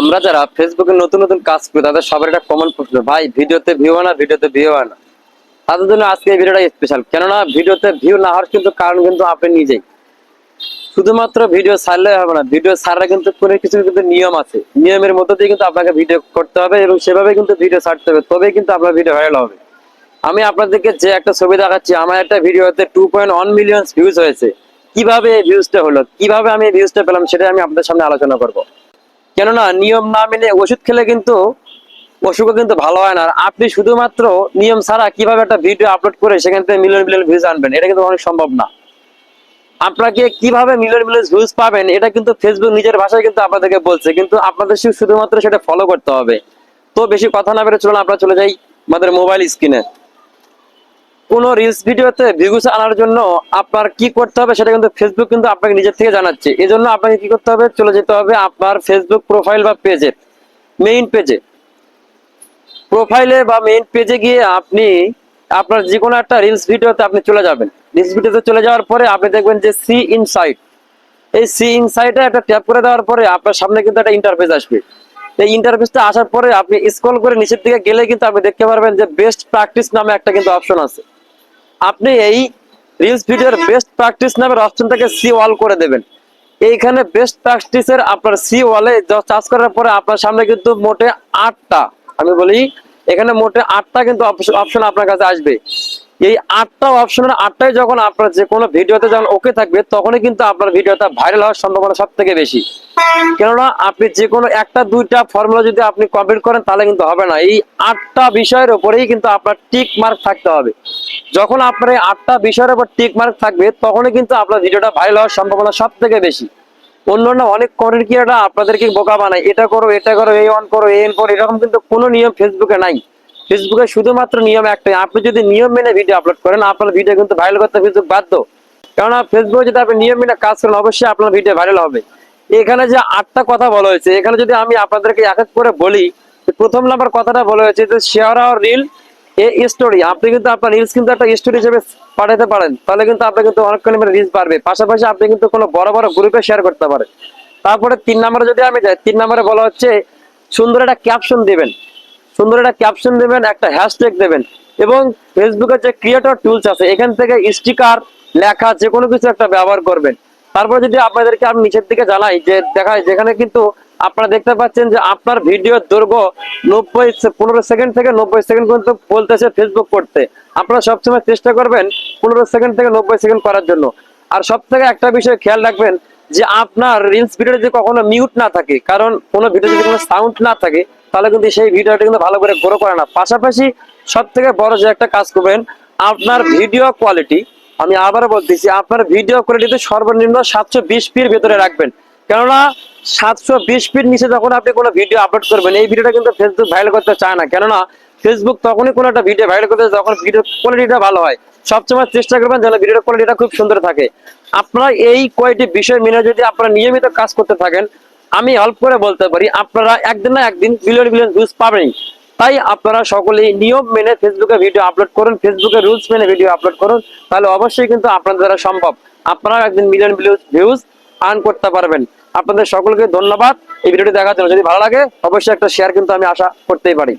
আমরা যারা ফেসবুকে নতুন নতুন কাজ করি, তাদের সবার একটা কমন প্রশ্ন, ভাই, ভিডিওতে ভিউ না, ভিডিওতে ভিউ না? তাদের জন্য আজকে এই ভিডিওটা স্পেশাল কেননা ভিডিওতে ভিউ না হওয়ার কিন্তু কারণ কিন্তু আপনি নিজেই। শুধুমাত্র ভিডিও ছাড়লে হবে না ভিডিও ছাড়া কিন্তু কোনো কিছু কিন্তু নিয়ম আছে। নিয়মের মধ্যে দিয়ে কিন্তু আপনাকে ভিডিও করতে হবে এবং সেভাবে কিন্তু ভিডিও ছাড়তে হবে, তবেই কিন্তু আপনার ভিডিও ভাইরাল হবে। আমি আপনাদেরকে যে একটা ছবি দেখাচ্ছি, আমার একটা ভিডিওতে two point one million views হয়েছে। কীভাবে এই ভিউজটা হলো, কীভাবে আমি এই ভিউজটা পেলাম সেটা আমি আপনাদের সামনে আলোচনা করব। কেননা নিয়ম না মেনে ওষুধ খেলে কিন্তু অসুখও কিন্তু ভালো হয় না। আপনি শুধুমাত্র নিয়ম ছাড়া কীভাবে একটা ভিডিও আপলোড করে সেখান থেকে মিলিয়ন মিলিয়ন ভিউজ আনবেন, এটা কিন্তু অনেক সম্ভব না। আপনাকে কীভাবে মিলিয়ন মিলিয়ন ভিউজ পাবেন, এটা কিন্তু ফেসবুক নিজের ভাষায় কিন্তু আপনাদেরকে বলছে, কিন্তু আপনাদের শুধুমাত্র সেটা ফলো করতে হবে। তো বেশি কথা না বেরো চলুন, আমরা চলে যাই আমাদের মোবাইল স্ক্রিনে কোন রিলস ভিডিওতে ভিউজ আনার জন্য আপনার কি করতে হবে সেটা কিন্তু ফেসবুক কিন্তু আপনাকে নিজের থেকে জানাচ্ছে। এই জন্য আপনাকে কি করতে হবে? চলে যেতে হবে আপনার ফেসবুক প্রোফাইল বা পেজে মেইন পেজে প্রোফাইলে বা মেইন পেজে গিয়ে আপনি আপনার যে কোনো একটা রিলস ভিডিওতে আপনি চলে যাবেন। রিলস ভিডিওতে চলে যাওয়ার পরে আপনি দেখবেন যে সি ইনসাইট এই সি ইনসাইটে একটা ট্যাপ করে দেওয়ার পরে আপনার সামনে কিন্তু একটা ইন্টারফেস আসবে। এই ইন্টারফেসটা আসার পরে আপনি স্ক্রল করে নিচের দিকে গেলে কিন্তু আপনি দেখতে পারবেন যে বেস্ট প্র্যাকটিস নামে একটা কিন্তু অপশন আছে। আপনি এই রিলস ভিডিওর বেস্ট প্র্যাকটিস নামের অপশনটাকে সি ওয়াল করে দেবেন। এইখানে বেস্ট প্র্যাকটিসের আপনার সি ওয়ালে চার্জ করার পরে আপনার সামনে কিন্তু মোটে আটটা আমি বলি এখানে মোটে আটটা কিন্তু অপশন আপনার কাছে আসবে। এই আটটা অপশনের আটটাই যখন আপনার যে কোনো ভিডিওতে যখন ওকে থাকবে, তখনই কিন্তু আপনার ভিডিওটা ভাইরাল হওয়ার সম্ভাবনা সব থেকে বেশি। কেননা আপনি যে কোনো একটা, দুইটা ফর্মুলা যদি আপনি কমপ্লিট করেন, তাহলে কিন্তু হবে না। এই আটটা বিষয়ের উপরেই কিন্তু আপনার টিক মার্ক থাকতে হবে। যখন আপনার এই আটটা বিষয়ের উপর টিক মার্ক থাকবে, তখনই কিন্তু আপনার ভিডিওটা ভাইরাল হওয়ার সম্ভাবনা সব থেকে বেশি। অন্যান্য অনেক কমেন্ট কি ক্রিয়েটার আপনাদেরকে বোকা বানায়, এটা করো এটা করো এই অন করো এই অন করো, এরকম কিন্তু কোনো নিয়ম ফেসবুকে নাই। ফেসবুকে শুধুমাত্র নিয়ম একটাই। আপনি যদি নিয়ম মেনে ভিডিও আপলোড করেন, আপনার ভিডিও কিন্তু ভাইরাল করতে ফেসবুক বাধ্য। কেননা ফেসবুকে যদি আপনি নিয়ম মেনে কাজ করেন, অবশ্যই আপনার ভিডিও ভাইরাল হবে। এখানে যে আটটা কথা বলা হয়েছে, এখানে যদি আমি আপনাদেরকে এক এক করে বলি প্রথম নাম্বার কথাটা বলা হয়েছে যে share our reel a story আপনি কিন্তু আপনার রিলস কিন্তু একটা স্টোরি হিসেবে পাঠাতে পারেন। তাহলে কিন্তু আপনার কিন্তু অনেক পরিমাণে রিলস বাড়বে। পাশাপাশি আপনি কিন্তু কোনো বড় বড় গ্রুপে শেয়ার করতে পারেন। তারপরে তিন নম্বরে যদি আমি যাই, তিন নম্বরে বলা হচ্ছে, সুন্দর একটা ক্যাপশন দিবেন। সুন্দর একটা ক্যাপশন দেবেন, একটা হ্যাশট্যাগ দেবেন এবং ফেসবুকের যে ক্রিয়েটর টুলস আছে, এখান থেকে স্টিকার লেখা যে কোনো কিছু একটা ব্যবহার করবেন। তারপর যদি আপনাদেরকে আমি নিচের দিকে জানাই যে, দেখাই, যেখানে কিন্তু আপনারা দেখতে পাচ্ছেন যে, আপনার ভিডিওর দৈর্ঘ্য নব্বই পনেরো সেকেন্ড থেকে নব্বই সেকেন্ড পর্যন্ত বলতেছে ফেসবুক করতে। আপনারা সবসময় চেষ্টা করবেন পনেরো সেকেন্ড থেকে নব্বই সেকেন্ড করার জন্য। আর সব থেকে একটা বিষয় খেয়াল রাখবেন যে আপনার রিলস ভিডিও যদি কখনো মিউট না থাকে, কারণ কোনো ভিডিও যদি কোনো সাউন্ড না থাকে, তাহলে কিন্তু সেই ভিডিওটা কিন্তু ভালো করে গ্রো করে না। পাশাপাশি সব থেকে বড় যে একটা কাজ করবেন, আপনার ভিডিও কোয়ালিটি আমি আবারও বলতেছি, আপনার ভিডিও কোয়ালিটিতে সর্বনিম্ন সাতশো বিশ পির ভেতরে রাখবেন। কেননা সাতশো বিশ পির নিচে যখন আপনি কোনো ভিডিও আপলোড করবেন, এই ভিডিওটা কিন্তু ফেসবুক ভাইরাল করতে চায় না। কেননা ফেসবুক তখনই কোনো একটা ভিডিও ভাইরাল করতে যখন ভিডিও কোয়ালিটিটা ভালো হয়। সবসময় চেষ্টা করবেন যেন ভিডিও কোয়ালিটিটা খুব সুন্দর থাকে। আপনারা এই কয়টি বিষয় মেনে যদি আপনারা নিয়মিত কাজ করতে থাকেন, আমি অল্প করে বলতে পারি, আপনারা একদিন না একদিন বিলিয়ন বিলিয়ন ভিউজ পাবেন তাই আপনারা সকলেই নিয়ম মেনে ফেসবুকে ভিডিও আপলোড করুন ফেসবুকে রুলস মেনে ভিডিও আপলোড করুন, তাহলে অবশ্যই কিন্তু আপনাদের দ্বারা সম্ভব। আপনারা একদিন মিলিয়ন ভিউজ আর্ন করতে পারবেন। আপনাদের সকলকে ধন্যবাদ। এই ভিডিওটি দেখার জন্য যদি ভালো লাগে, অবশ্যই একটা শেয়ার কিন্তু আমি আশা করতেই পারি।